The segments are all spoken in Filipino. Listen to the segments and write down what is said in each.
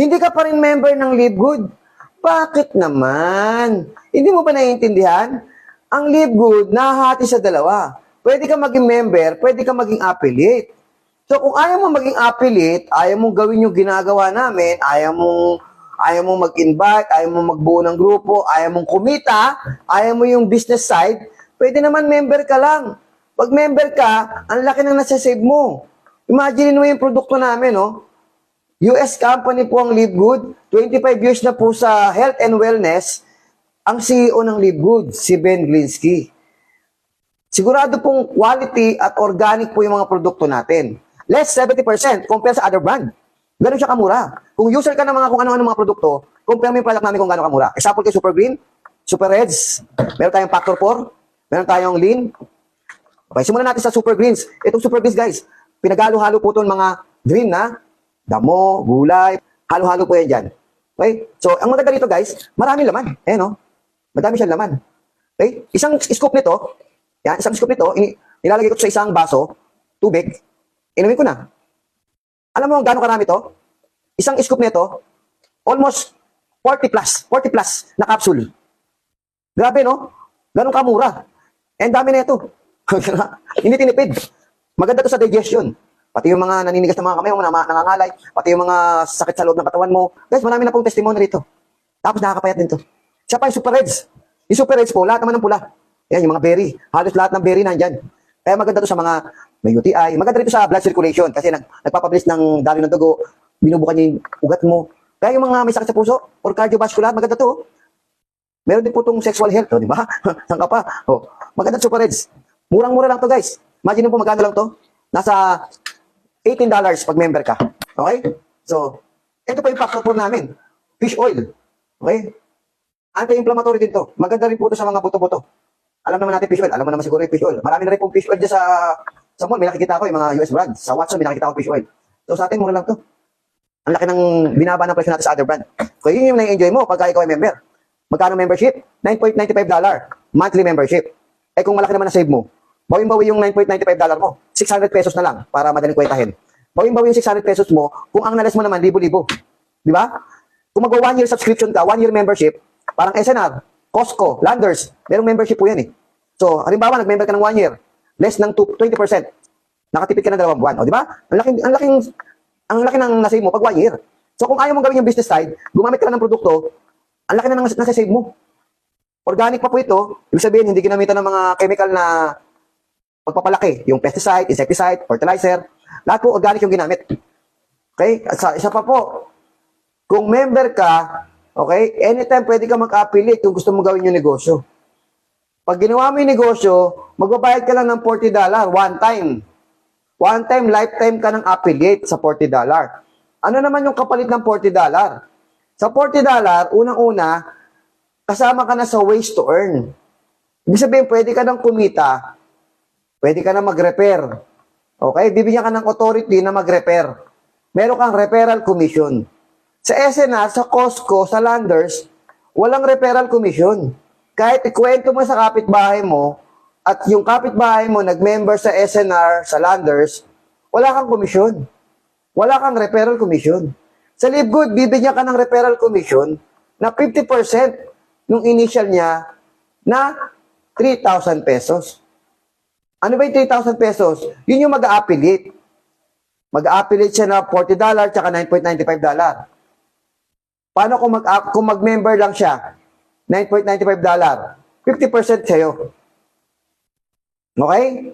Hindi ka pa rin member ng Live Good. Bakit naman? Hindi mo ba naiintindihan? Ang Live Good, nahahati sa dalawa. Pwede ka maging member, pwede ka maging affiliate. So kung ayaw mo maging affiliate, ayaw mong gawin yung ginagawa namin, ayaw mong ayaw mong mag-invite, ayaw mong magbuo ng grupo, ayaw mong kumita, ayaw mo yung business side, pwede naman member ka lang. Pag member ka, ang laki ng nasa-save mo. Imagine mo yung produkto namin, no? US company po ang Live Good. 25 years na po sa health and wellness. Ang CEO ng Live Good, si Ben Glinsky. Sigurado pong quality at organic po yung mga produkto natin. Less 70% compare sa other brand. Ganun siya kamura. Kung user ka ng mga kung ano-ano mga produkto, compare mo yung product namin kung gaano kamura. Example kay Super Green, Super Reds, meron tayong Factor 4, meron tayong Lean. Okay, simulan natin sa Super Greens. Itong Super Greens, guys, pinagalo-halo po itong mga green na damo, gulay, halo-halo po yan dyan. Okay? So, ang maganda dito, guys, marami laman. Eh, no? Madami siyang laman. Okay? Isang scoop nito, yan, isang scoop nito, nilalagay ko sa isang baso, tubig, inumin ko na. Alam mo gaano karami to? Isang scoop nito, almost 40 plus, 40 plus na capsule. Grabe, no? Ganun kamura. Ang dami na ito. Hindi tinipid. Maganda to sa digestion. Pati yung mga naninigas ng mga kamay mo, nangangalay, pati yung mga sakit sa loob ng katawan mo. Guys, marami na pong testimony rito. Tapos nakakapayat din to. Siya pa yung Super Reds. Yung Super Reds po, lahat naman ng pula. Yan, yung mga berry. Halos lahat ng berry nandyan. Kaya maganda to sa mga may UTI. Maganda rito sa blood circulation kasi nag, nagpapabilis ng daloy ng dugo. Binubukan niya yung ugat mo. Kaya yung mga may sakit sa puso or cardiovascular, maganda to. oh. Meron din po itong sexual health, oh, di ba? Saan pa? Oh, maganda Super Reds. Murang-mura lang to, guys. Imagine mo magkano lang to. Nasa $18 pag member ka. Okay? So, ito pa yung factor po namin. Fish oil. Okay? Anti-inflammatory din to. Maganda rin po to sa mga buto-buto. Alam naman natin fish oil. Alam mo naman siguro yung fish oil. Marami na rin pong fish oil dyan sa sa mall. May nakikita ko yung mga US brands. Sa Watson, may nakikita ko fish oil. So, sa atin, mura lang to. Ang laki ng binaba ng presyo natin sa other brand. So, yun yung na-enjoy mo pagka ikaw ay member. Magkano membership? $9.95 monthly membership. Eh kung malaki naman na save mo, bawin-bawi yung $9.95 mo. 600 pesos na lang para madaling kwentahin. Bawin-bawi yung 600 pesos mo kung ang nalas mo naman libo-libo. Di ba? Kung mag one year subscription ka, one year membership, parang SNR, Costco, Landers, merong membership po yan eh. So, halimbawa, nag-member ka ng one year, less ng two- 20%, nakatipid ka ng dalawang buwan. O, di ba? Ang laking, ang laking, ang laki ng nasave mo pag one year. So, kung ayaw mong gawin yung business side, gumamit ka lang ng produkto, ang laki na ng nasa-save mo. Organic pa po ito. Ibig sabihin, hindi ginamitan ng mga chemical na pagpapalaki. Yung pesticide, insecticide, fertilizer. Lahat po organic yung ginamit. Okay? At sa, isa pa po, kung member ka, okay, anytime pwede ka mag-affiliate kung gusto mo gawin yung negosyo. Pag ginawa mo yung negosyo, magbabayad ka lang ng $40 one time. One time, lifetime ka ng affiliate sa $40. Ano naman yung kapalit ng $40? Sa $40, unang-una, kasama ka na sa ways to earn. Ibig sabihin, pwede ka nang kumita, pwede ka na mag-repair. Okay? Bibigyan ka ng authority na mag-repair. Meron kang referral commission. Sa SNR, sa Costco, sa Landers, walang referral commission. Kahit ikwento mo sa kapitbahay mo, at yung kapitbahay mo nag-member sa SNR, sa Landers, wala kang komisyon. Wala kang referral commission. Sa Live Good, bibigyan ka ng referral commission na 50% nung initial niya na 3,000 pesos. Ano ba yung 3,000 pesos? Yun yung mag-a-affiliate. Mag-a-affiliate siya na $40 tsaka $9.95. Paano kung, mag kung mag-member lang siya? $9.95. 50% sa'yo. Okay?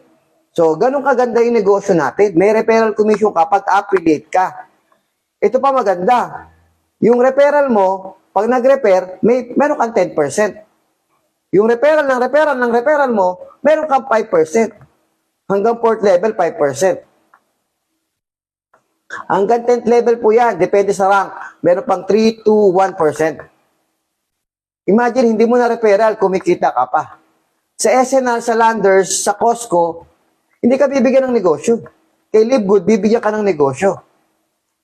So, ganun kaganda yung negosyo natin. May referral commission ka pag affiliate ka. Ito pa maganda. Yung referral mo, pag nag-refer, may, meron kang 10%. Yung referral ng referral ng referral mo, meron kang 5%. Hanggang fourth level, 5%. Hanggang 10th level po yan. Depende sa rank. Meron pang 3 to 1%. Imagine, hindi mo na referral, kumikita ka pa. Sa SNR, sa Landers, sa Costco, hindi ka bibigyan ng negosyo. Kay Live Good, bibigyan ka ng negosyo.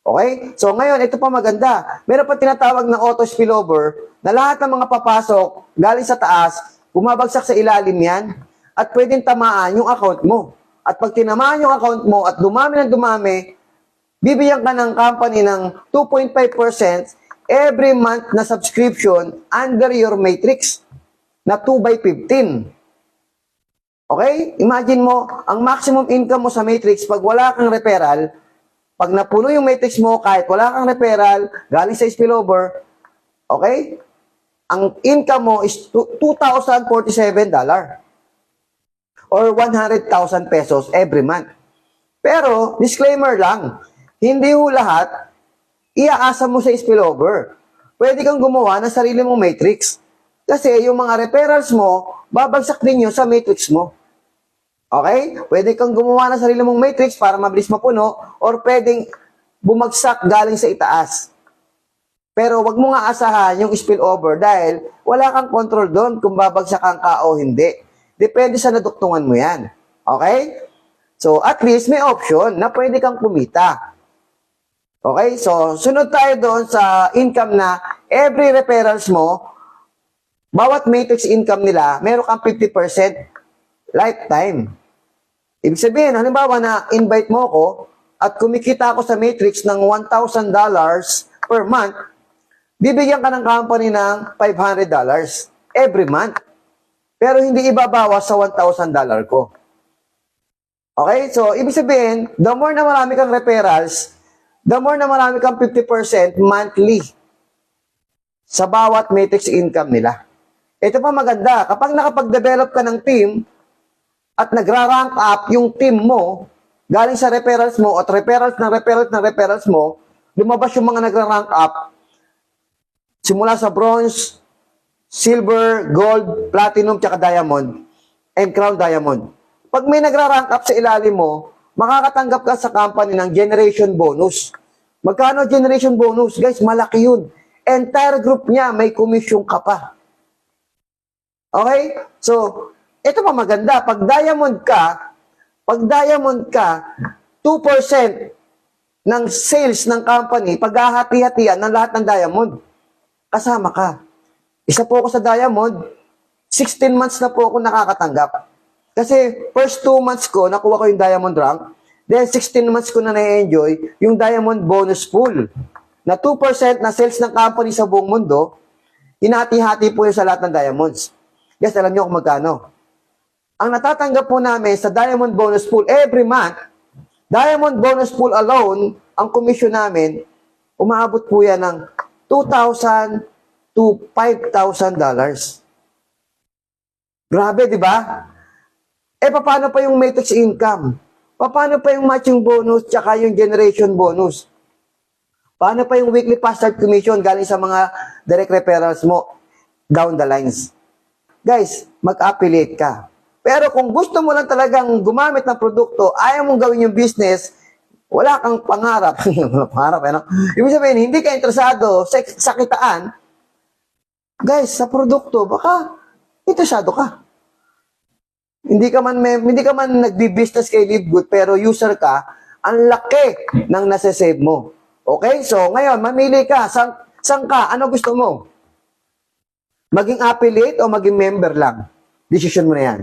Okay? So ngayon, ito pa maganda. Meron pa tinatawag na auto spillover na lahat ng mga papasok galing sa taas, bumabagsak sa ilalim yan at pwedeng tamaan yung account mo. At pag tinamaan yung account mo at dumami ng dumami, bibigyan ka ng company ng 2.5% every month na subscription under your matrix na 2 by 15. Okay? Imagine mo, ang maximum income mo sa matrix pag wala kang referral, pag napuno yung matrix mo, kahit wala kang referral, galing sa spillover, okay? Ang income mo is two- $2,047 or 100,000 pesos every month. Pero, disclaimer lang, hindi ho lahat iaasa mo sa spillover. Pwede kang gumawa ng sarili mong matrix. Kasi yung mga referrals mo, babagsak din yun sa matrix mo. Okay? Pwede kang gumawa ng sarili mong matrix para mabilis mapuno or pwedeng bumagsak galing sa itaas. Pero wag mo nga asahan yung spillover dahil wala kang control doon kung babagsakan ka o hindi. Depende sa naduktungan mo yan. Okay? So, at least may option na pwede kang kumita. Okay? So, sunod tayo doon sa income na every referrals mo, bawat matrix income nila, meron kang 50% lifetime. Ibig sabihin, halimbawa na invite mo ako at kumikita ako sa matrix ng $1,000 per month, bibigyan ka ng company ng $500 every month. Pero hindi ibabawas sa $1,000 ko. Okay? So, ibig sabihin, the more na marami kang referrals, the more na marami kang 50% monthly sa bawat matrix income nila. Ito pa maganda, kapag nakapag-develop ka ng team at nagra-rank up yung team mo, galing sa referrals mo at referrals na referrals na referrals mo, lumabas yung mga nagra-rank up, simula sa bronze, silver, gold, platinum, tsaka diamond, and crown diamond. Pag may nagra-rank up sa ilalim mo, makakatanggap ka sa company ng generation bonus. Magkano generation bonus? Guys, malaki yun. Entire group niya, may commission ka pa. Okay? So, ito pa maganda. Pag diamond ka, pag diamond ka, 2% ng sales ng company, paghahati-hatian ng lahat ng diamond, kasama ka. Isa po ako sa diamond, 16 months na po ako nakakatanggap. Kasi first 2 months ko, nakuha ko yung diamond rank. Then 16 months ko na na-enjoy yung diamond bonus pool. Na 2% na sales ng company sa buong mundo, hinati-hati po yun sa lahat ng diamonds. Guys, alam niyo kung magkano? Ang natatanggap po namin sa diamond bonus pool every month, diamond bonus pool alone, ang commission namin, umaabot po yan ng 2,000 to 5,000 dollars. Grabe, di ba? Eh, paano pa yung matrix income? Paano pa yung matching bonus tsaka yung generation bonus? Paano pa yung weekly start commission galing sa mga direct referrals mo down the lines? Guys, mag-affiliate ka. Pero kung gusto mo lang talagang gumamit ng produkto, ayaw mong gawin yung business, wala kang pangarap. Pangarap, ano? Ibig sabihin, hindi ka interesado sa, sa kitaan, guys, sa produkto, baka interesado ka. Hindi ka man may, hindi ka man nagbi-business kay Live Good pero user ka, ang laki ng nasa-save mo. Okay? So, ngayon, mamili ka. San, san ka? Ano gusto mo? Maging affiliate o maging member lang? Decision mo na yan.